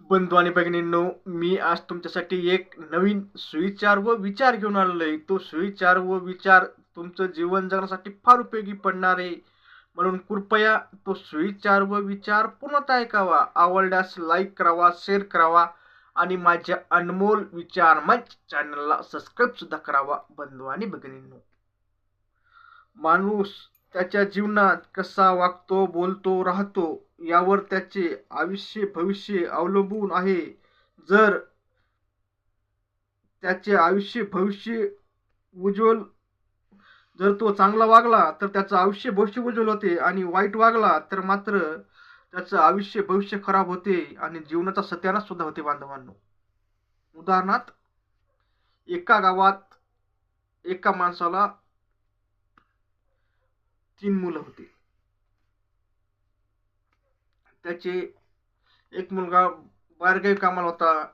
बंधू आणि भगिनींनो मी आज तुमच्यासाठी एक नवीन सुविचार व विचार घेऊन आलेलो आहे तो सुविचार व विचार तुमचं जीवन जगण्यासाठी फार उपयोगी पडणार आहे. म्हणून कृपया तो सुविचार व विचार पूर्णतः ऐकावा. आवडल्यास लाईक करावा शेअर करावा आणि माझ्या अनमोल विचार मंच चॅनलला सबस्क्राईब सुद्धा करावा बंधू आणि भगिनींनो. माणूस त्याच्या जीवनात कसा वागतो बोलतो राहतो यावर त्याचे आयुष्य भविष्य अवलंबून आहे. जर त्याचे आयुष्य भविष्य उज्ज्वल जर तो चांगला वागला तर त्याचं आयुष्य भविष्य उज्ज्वल होते आणि वाईट वागला तर मात्र त्याचं आयुष्य भविष्य खराब होते आणि जीवनाचा सत्यानाश सुद्धा होते बांधवांनो. उदाहरणार्थ एका गावात एका माणसाला तीन मुलं होती. त्याचे एक मुलगा बाहेरगावी कामाला होता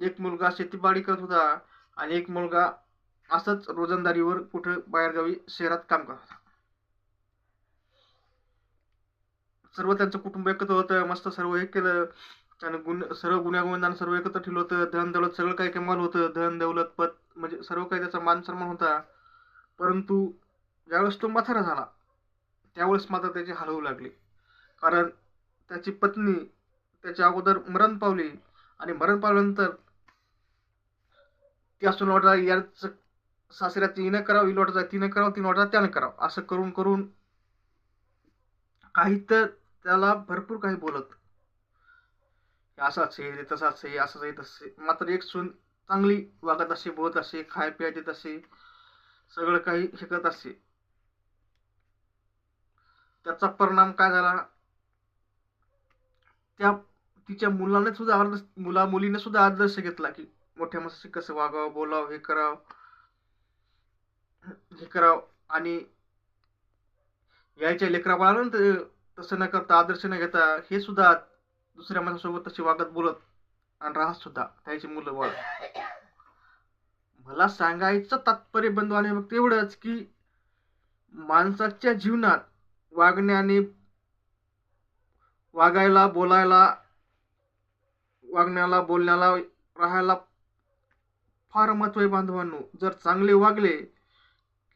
एक मुलगा शेतीबाडी करत होता आणि एक मुलगा असंच रोजंदारीवर कुठं बाहेरगावी शहरात काम करत होता. सर्व त्यांचं कुटुंब एकत्र होतं मस्त सर्व हे केलं. त्यानं गुण सर्व गुन्ह्यागोविंदानं सर्व एकत्र ठेवलं होतं. धन दौलत सगळं काही कमाल होतं. धन दौलत पत म्हणजे सर्व काही त्याचा मान सन्मान होता. परंतु ज्यावेळेस तो म्हातारा झाला त्यावेळेस मात्र त्याचे हाल होऊ लागले. कारण त्याची पत्नी त्याच्या अगोदर मरण पावली आणि मरण पावल्यानंतर ती असून वाटला याच सासऱ्यात हिनं करावं हिला वाटत तिनं करावं तिनं वाटत त्यानं करावं. असं करून करून काही तर त्याला भरपूर काही बोलत. असाच हे तसाच हे असंच हे तसे मात्र एक सून चांगली वागत असे बोलत असे खाय पिया देत असे सगळं काही शिकत असे. त्याचा परिणाम काय झाला? त्या तिच्या मुलाने सुद्धा आदर्श मुला मुलीने सुद्धा आदर्श घेतला की मोठ्या माणसाशी कसं वागावं बोलावं हे करावं. हे करावं. आणि यायच्या लेकरा बाळानं तसं न करता आदर्श न घेता हे सुद्धा दुसऱ्या माणसासोबत तशी वागत बोलत आणि राहत सुद्धा त्याची मुलं बाळ. मला सांगायचं तात्पर्य बंधू आणि फक्त तेवढंच की माणसाच्या जीवनात वागण्याने वागायला बोलायला वागण्याला बोलण्याला राहायला फार महत्त्व आहे बांधवांनो. जर चांगले वागले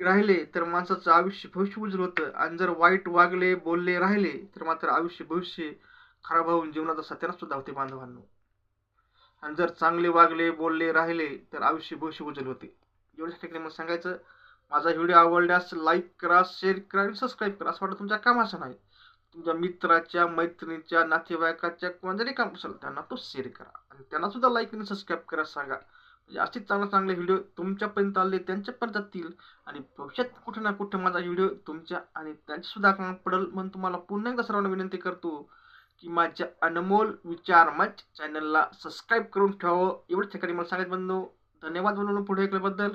राहिले तर माणसाचं आयुष्य भविष्य उज्ज्वल होतं. आणि जर वाईट वागले बोलले राहिले तर मात्र आयुष्य भविष्य खराब होऊन जीवनाचा सत्यानाश सुद्धा होते बांधवांनो. आणि जर चांगले वागले बोलले राहिले तर आयुष्य भविष्य उज्ज्वल होते. एवढ्याच ठिकाणी मग सांगायचं माझा व्हिडिओ आवडल्यास लाईक करा शेअर करा आणि सबस्क्राईब करा. असं वाटतं तुमच्या कामाचं नाही. तुमच्या मित्राच्या मैत्रिणीच्या नातेवाईकाच्या कोणा जरी काम असेल त्यांना तो शेअर करा. आणि त्यांना सुद्धा लाईक आणि सबस्क्राईब करा सांगा. म्हणजे असेच चांगले चांगले व्हिडिओ तुमच्यापर्यंत आले त्यांच्यापर्यंत जातील आणि भविष्यात कुठे ना कुठे माझा व्हिडिओ तुमच्या आणि त्यांच्यासुद्धा काम पडेल म्हणून तुम्हाला पुन्हा एकदा सर्वांना विनंती करतो की माझ्या अनमोल विचार मच चॅनलला सबस्क्राईब करून ठेवावं एवढ्याच ठिकाणी मला सांगायचं बंधू धन्यवाद म्हणून पुढे ऐकल्याबद्दल.